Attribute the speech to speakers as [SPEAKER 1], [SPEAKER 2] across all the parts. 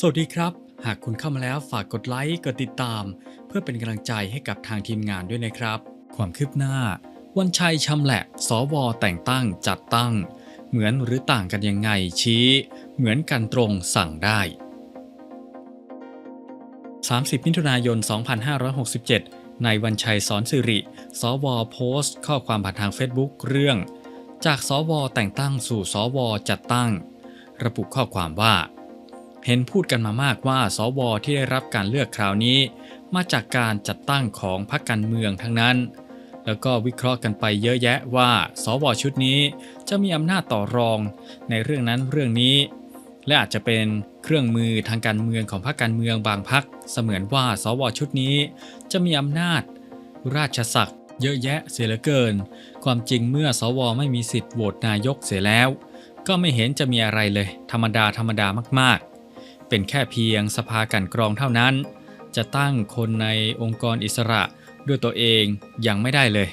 [SPEAKER 1] สวัสดีครับ หากคุณเข้ามาแล้วฝากกดไลค์กดติดตาม เพื่อเป็นกำลังใจให้กับทางทีมงานด้วยนะครับ ความคืบหน้า วันชัยชำแหละสวแต่งตั้งจัดตั้ง เหมือนหรือต่างกันยังไงชี้ เหมือนกันตรงสั่งได้ 30 มิถุนายน 2567 ในวันชัยสอนสิริ สวโพสต์ ข้อความผ่านทางเฟซบุ๊กเรื่อง จากสวแต่งตั้งสู่สวจัดตั้ง ระบุข้อความว่า เห็นพูดกันมามากว่าสวที่ได้รับการเลือกคราวนี้ มาจากการจัดตั้งของพรรคการเมืองทั้งนั้น แล้วก็วิเคราะห์กันไปเยอะแยะว่า สวชุดนี้จะมีอำนาจต่อรองในเรื่องนั้นเรื่องนี้ และอาจจะเป็นเครื่องมือทางการเมืองของพรรคการเมืองบางพรรคเสมือนว่า สวชุดนี้ จะมีอำนาจ ราชศักดิ์เยอะแยะเสียเหลือเกิน ความจริงเมื่อสวไม่มีสิทธิ์โหวตนายกเสียแล้ว ก็ไม่เห็นจะมีอะไรเลย ธรรมดาธรรมดามากๆ เป็นแค่เพียงสภากันกรองเท่านั้น จะตั้งคนในองค์กรอิสระด้วยตัวเองยังไม่ได้เลย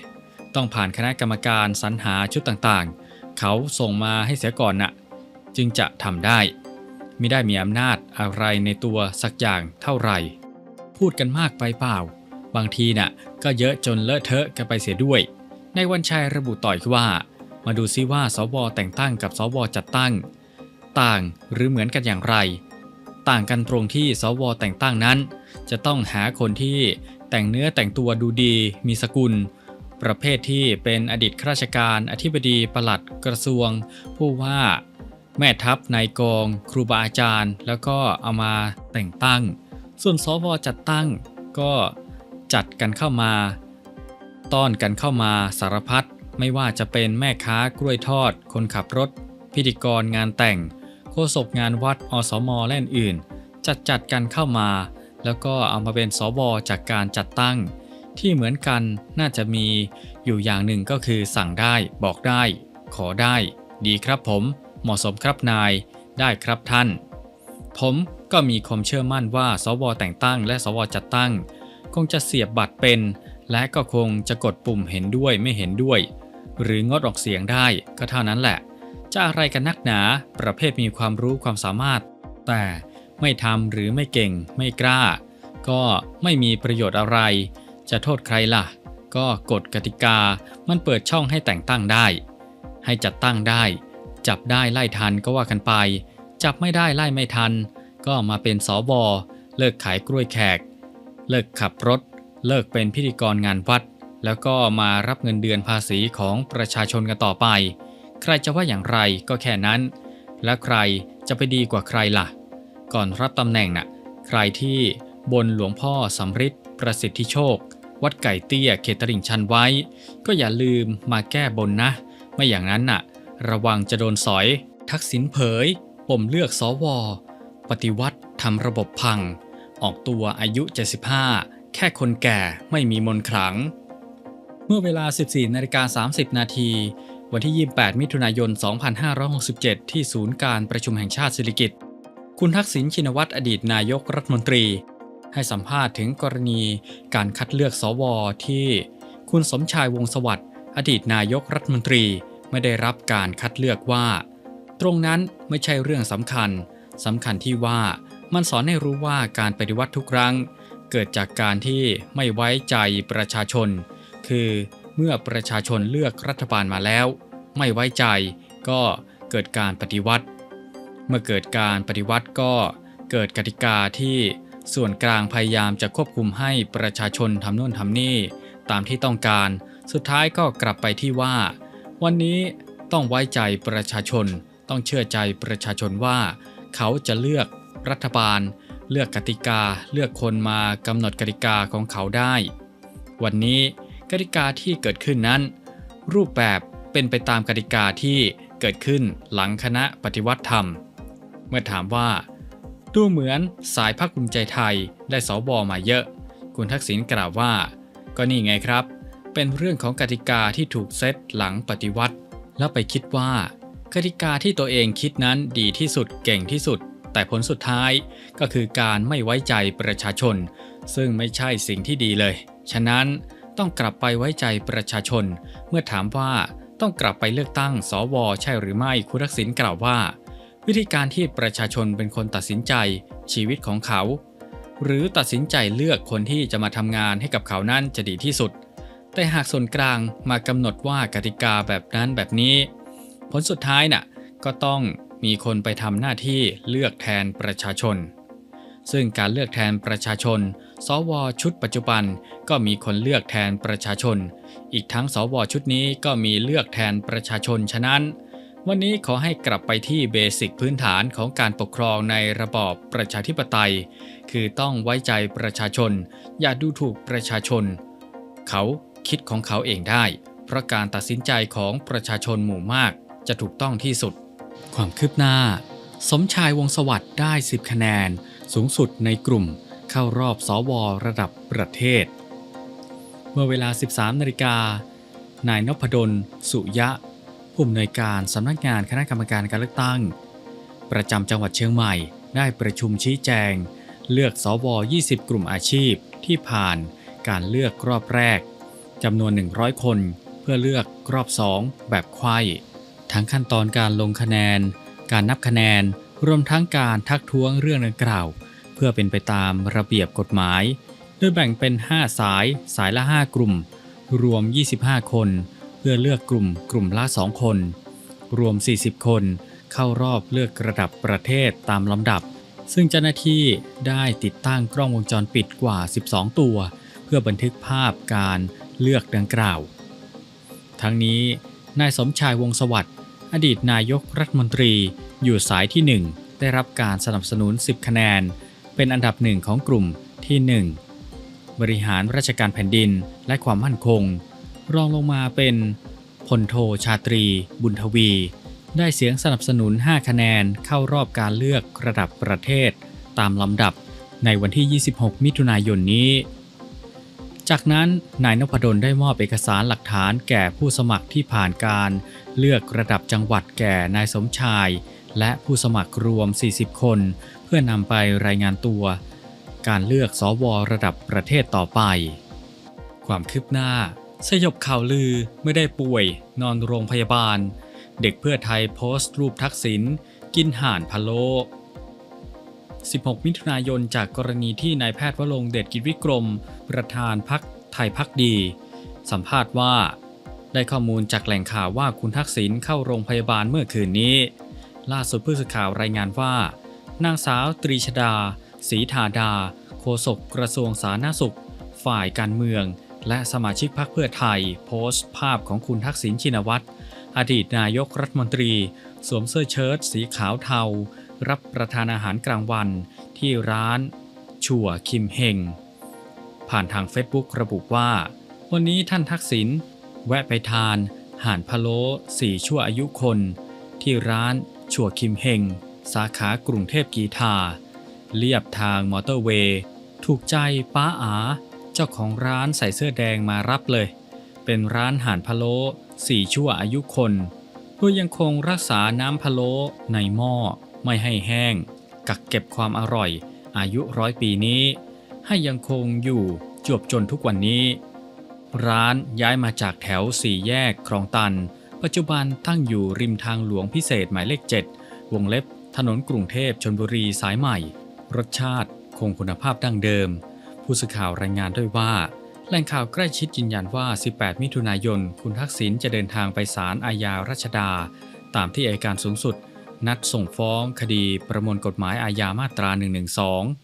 [SPEAKER 1] ต้องผ่านคณะกรรมการสรรหาชุดต่างๆ เขาส่งมาให้เสียก่อนน่ะ จึงจะทำได้ไม่ได้มีอำนาจอะไรในตัวสักอย่างเท่าไหร่ พูดกันมากไปเปล่า บางทีน่ะก็เยอะจนเลอะเทอะกันไปเสียด้วย ในวันชัยระบุต่อยว่า มาดูซิว่าสวแต่งตั้งกับสวจัดตั้ง ต่างหรือเหมือนกันอย่างไร ต่างกันตรงที่สวแต่งตั้งนั้น จะต้องหาคนที่แต่งเนื้อแต่งตัวดูดี มีสกุล ประเภทที่เป็นอดีตข้าราชการ อธิบดีปลัดกระทรวง ผู้ว่า แม่ทัพนายกอง ครูบาอาจารย์ แล้วก็เอามาแต่งตั้ง ส่วนสวจัดตั้งก็จัดกันเข้ามา ต้อนกันเข้ามาสารพัดไม่ว่าจะเป็นแม่ค้ากล้วยทอด คนขับรถ พิธีกรงานแต่ง โฆษกงานวัดอสมและอื่นๆจัดจัดกันเข้ามา แล้วก็เอามาเป็นสวจากการจัดตั้ง ที่เหมือนกันน่าจะมีอยู่อย่างหนึ่งก็คือสั่งได้บอกได้ ขอได้ ดีครับผมเหมาะสมครับนายได้ครับท่าน ผมก็มีความเชื่อมั่นว่าสวแต่งตั้ง และสวจัดตั้ง คงจะเสียบบัตรเป็น และก็คงจะกดปุ่มเห็นด้วยไม่เห็นด้วย หรืองดออกเสียงได้ก็เท่านั้นแหละ จะอะไรกันนักหนา ประเภทมีความรู้ความสามารถ แต่ไม่ทำหรือไม่เก่งไม่กล้า ก็ไม่มีประโยชน์อะไร จะโทษใครล่ะ ก็กฎกติกามันเปิดช่องให้แต่งตั้งได้ ให้จัดตั้งได้ จับได้ไล่ทันก็ว่ากันไป จับไม่ได้ไล่ไม่ทัน ก็มาเป็นสอบอเลิกขายกล้วยแขก เลิกขับรถ เลิกเป็นพิธีกรงานวัด แล้วก็มารับเงินเดือนภาษีของประชาชนกันต่อไป ใครจะว่าอย่างไรก็แค่นั้น และใครจะไปดีกว่าใครล่ะ ก่อนรับตำแหน่งน่ะ ใครที่บนหลวงพ่อสำริดประสิทธิโชค วัดไก่เตี้ยเขตตลิ่งชันไว้ ก็อย่าลืมมาแก้บนนะ ไม่อย่างนั้นน่ะ ระวังจะโดนสอย ทักษิณเผยปมเลือกสวปฏิวัติทำระบบพัง ออกตัวอายุ 75 แค่คนแก่ไม่มีมนขลัง เมื่อเวลา 14นาฬิกา30 นาที วันที่ 28 มิถุนายน 2567 ที่ศูนย์การประชุมแห่งชาติสิริกิติ์คุณทักษิณชินวัตรอดีตนายกรัฐมนตรี ให้สัมภาษณ์ถึงกรณีการคัดเลือกสวที่ คุณสมชายวงศสวัสดิ์อดีตนายกรัฐมนตรีไม่ได้รับการคัดเลือกว่า ตรงนั้นไม่ใช่เรื่องสำคัญสำคัญที่ว่ามันสอนให้รู้ว่าการปฏิวัติทุกครั้ง เกิดจากการที่ไม่ไว้ใจประชาชน คือ เมื่อประชาชนเลือกรัฐบาลมาแล้ว ไม่ไว้ใจก็เกิดการปฏิวัติ เมื่อเกิดการปฏิวัติก็เกิดกติกาที่ส่วนกลางพยายามจะควบคุมให้ประชาชนทำโน่นทำนี่ ตามที่ต้องการ สุดท้ายก็กลับไปที่ว่า วันนี้ต้องไว้ใจประชาชน ต้องเชื่อใจประชาชนว่า เขาจะเลือกรัฐบาล เลือกกติกา เลือกคนมากำหนดกติกาของเขาได้ วันนี้ กติกาที่เกิดขึ้นนั้น รูปแบบเป็นไปตามกติกาที่เกิดขึ้นหลังคณะปฏิวัติธรรม เมื่อถามว่า ดูเหมือนสายพรรคภูมิใจไทยได้สวมาเยอะ คุณทักษิณกล่าวว่า ก็นี่ไงครับ เป็นเรื่องของกติกาที่ถูกเซตหลังปฏิวัติ แล้วไปคิดว่ากติกาที่ตัวเองคิดนั้นดีที่สุดเก่งที่สุด แต่ผลสุดท้ายก็คือการไม่ไว้ใจประชาชน ซึ่งไม่ใช่สิ่งที่ดีเลย ฉะนั้น ต้องกลับไปไว้ใจประชาชน เมื่อถามว่าต้องกลับไปเลือกตั้ง สว ใช่หรือไม่คุณทักษิณกล่าวว่า วิธีการที่ประชาชนเป็นคนตัดสินใจ ชีวิตของเขา หรือตัดสินใจเลือกคนที่จะมาทำงานให้กับเขานั้นจะดีที่สุด แต่หากส่วนกลางมากำหนดว่ากติกาแบบนั้นแบบนี้ ผลสุดท้ายน่ะก็ต้องมีคนไปทำหน้าที่เลือกแทนประชาชน ซึ่งการเลือกแทนประชาชน สวชุดปัจจุบันก็มีคนเลือกแทนประชาชน อีกทั้งสวชุดนี้ก็มีเลือกแทนประชาชนฉะนั้น วันนี้ขอให้กลับไปที่เบสิกพื้นฐานของการปกครองในระบอบประชาธิปไตย คือต้องไว้ใจประชาชน อย่าดูถูกประชาชน เขาคิดของเขาเองได้ เพราะการตัดสินใจของประชาชนหมู่มากจะถูกต้องที่สุด ความคืบหน้า สมชายวงสวัสดิ์ได้ 10 คะแนน สูงสุดในกลุ่ม เข้ารอบสวระดับประเทศ เมื่อเวลา 13นาฬิกานายนพดล สุยะ ผู้อำนวยการสำนักงานคณะกรรมการการเลือกตั้ง ประจำจังหวัดเชียงใหม่ได้ประชุมชี้แจง เลือกสว20 กลุ่มอาชีพที่ผ่านการเลือกรอบแรกจำนวน 100 คน เพื่อเลือกรอบ 2 แบบไข้ทั้งขั้นตอนการลงคะแนน การนับคะแนน รวมทั้งการทักท้วงเรื่องดังกล่าว เพื่อเป็นไปตามระเบียบกฎหมาย โดยแบ่งเป็น 5 สายสายละ 5 กลุ่ม รวม 25 คน เพื่อเลือกกลุ่มกลุ่มละ 2 คน รวม 40 คน เข้ารอบเลือกระดับประเทศตามลำดับ ซึ่งเจ้าหน้าที่ได้ติดตั้งกล้องวงจรปิดกว่า 12 ตัว เพื่อบันทึกภาพการเลือกดังกล่าว ทั้งนี้นายสมชายวงสวัสดิ์อดีตนายกรัฐมนตรีอยู่สายที่ 1 ได้รับการสนับสนุน 10 คะแนน เป็นอันดับหนึ่งของกลุ่มที่ 1 บริหารราชการแผ่นดินและความมั่นคง รองลงมาเป็นพลโทชาตรี บุญทวี ได้เสียงสนับสนุน 5 คะแนนเข้ารอบการเลือกระดับประเทศ ตามลำดับในวันที่ 26 มิถุนายนนี้ จากนั้นนายนพดลได้มอบเอกสารหลักฐานแก่ผู้สมัครที่ผ่านการ เลือกระดับจังหวัดแก่นายสมชาย และผู้สมัครรวม 40 คน พื่อนำไปรายงานตัว การเลือกสวระดับประเทศต่อไป ความคืบหน้า สยบข่าวลือไม่ได้ป่วย นอนโรงพยาบาล เด็กเพื่อไทยโพสต์รูปทักษิณกินห่านพะโล16 มิถุนายนจากกรณีที่นายแพทย์วรงเดชกิจวิกรม ประธานพักไทยพักดี สัมภาษณ์ว่า ได้ข้อมูลจากแหล่งข่าวว่าคุณทักษิณเข้าโรงพยาบาลเมื่อคืนนี้ ล่าสุดผู้สื่อข่าวรายงานว่า นางสาวตรีชดาศรีธาดา โฆษกกระทรวงสาธารณสุข ฝ่ายการเมือง และสมาชิกพรรคเพื่อไทย โพสต์ภาพของคุณทักษิณชินวัตรอดีตนายกรัฐมนตรี สวมเสื้อเชิ้ตสีขาวเทา รับประทานอาหารกลางวัน ที่ร้าน ชัวคิมเฮง ผ่านทางเฟซบุ๊กระบุว่า วันนี้ท่านทักษิณแวะไปทานห่านพะโล้สี่ชั่วอายุคน ที่ร้านชัวคิมเฮง สาขากรุงเทพกีทาเลียบทางมอเตอร์เวย์ ถูกใจป้าอา เจ้าของร้านใส่เสื้อแดงมารับเลย เป็นร้านห่านพะโล้สี่ชั่วอายุคนโดยยังคงรักษาน้ำพะโล้ในหม้อไม่ให้แห้ง กักเก็บความอร่อย อายุร้อยปีนี้ ให้ยังคงอยู่จวบจนทุกวันนี้ ร้านย้ายมาจากแถวสี่แยกคลองตัน ปัจจุบันตั้งอยู่ริมทางหลวงพิเศษหมายเลข 7 วงเล็บ ถนนกรุงเทพชนบุรีสายใหม่ รสชาติ คงคุณภาพดั้งเดิม ผู้สื่อข่าวรายงานด้วยว่า แหล่งข่าวใกล้ชิดยืนยันว่า 18 มิถุนายน คุณทักษิณจะเดินทางไปศาลอาญารัชดา ตามที่อัยการสูงสุด นัดส่งฟ้องคดีประมวลกฎหมายอาญามาตรา 112